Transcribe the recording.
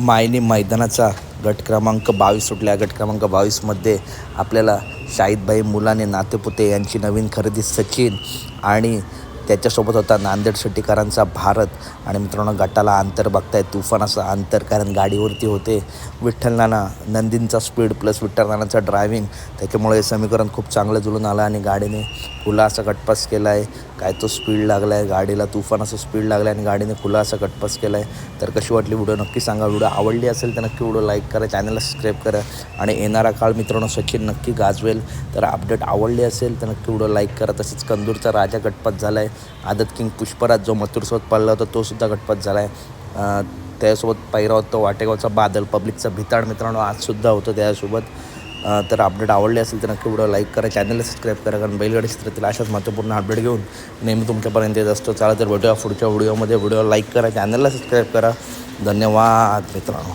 मायनी मैदानाचा गट क्रमांक बावीस सुटल्या. गट क्रमांक बावीसमध्ये आपल्याला शाहिदभाई मुलाने नातेपुते यांची नवीन खरेदी सचिन आणि त्याच्यासोबत होता नांदेड सुटीकरांचा भारत. आणि मित्रांनो गटाला अंतर बघताय तुफान असं अंतर कारण गाडीवरती होते विठ्ठल नाना नंदींचा स्पीड प्लस विठ्ठल नानाचा ड्रायव्हिंग त्याच्यामुळे हे समीकरण खूप चांगलं जुळून आलं आणि गाडीने खुला असा गटपास केला आहे काय तो स्पीड लागला आहे गाडीला तुफान असं स्पीड लागला आहे आणि गाडीने खुला असा कटपास केला आहे तर कशी वाटली व्हिडिओ नक्की सांगा. व्हिडिओ आवडली असेल तर नक्की व्हिडिओ लाईक करा चॅनलला सबस्क्राईब करा. आणि येणारा काळ मित्रांनो सचिन नक्की गाजवेल. तर अपडेट आवडली असेल तर नक्की व्हिडिओ लाईक करा. तसेच कंदूरचा राजा कटपास झाला आहे आदत किंग पुष्पराज जो मथुरसोबत पडला होता तोसुद्धा सुद्धा झाला आहे त्यासोबत पहिरा होता वाटेगावचा बादल पब्लिकचा भिताड मित्रांनो आजसुद्धा होतं त्यासोबत. तर अपडेट आवडले असेल तर नक्की व्हिडिओ लाईक करा चॅनलला सबस्क्राईब करा कारण बैलगाडी क्षेत्रातील अशाच महत्त्वपूर्ण अपडेट घेऊन नेहमी तुमच्यापर्यंत येत असतो. चला तर भेटूया पुढच्या व्हिडिओमध्ये. व्हिडिओ लाईक करा चॅनलला सबस्क्राईब करा. धन्यवाद मित्रांनो.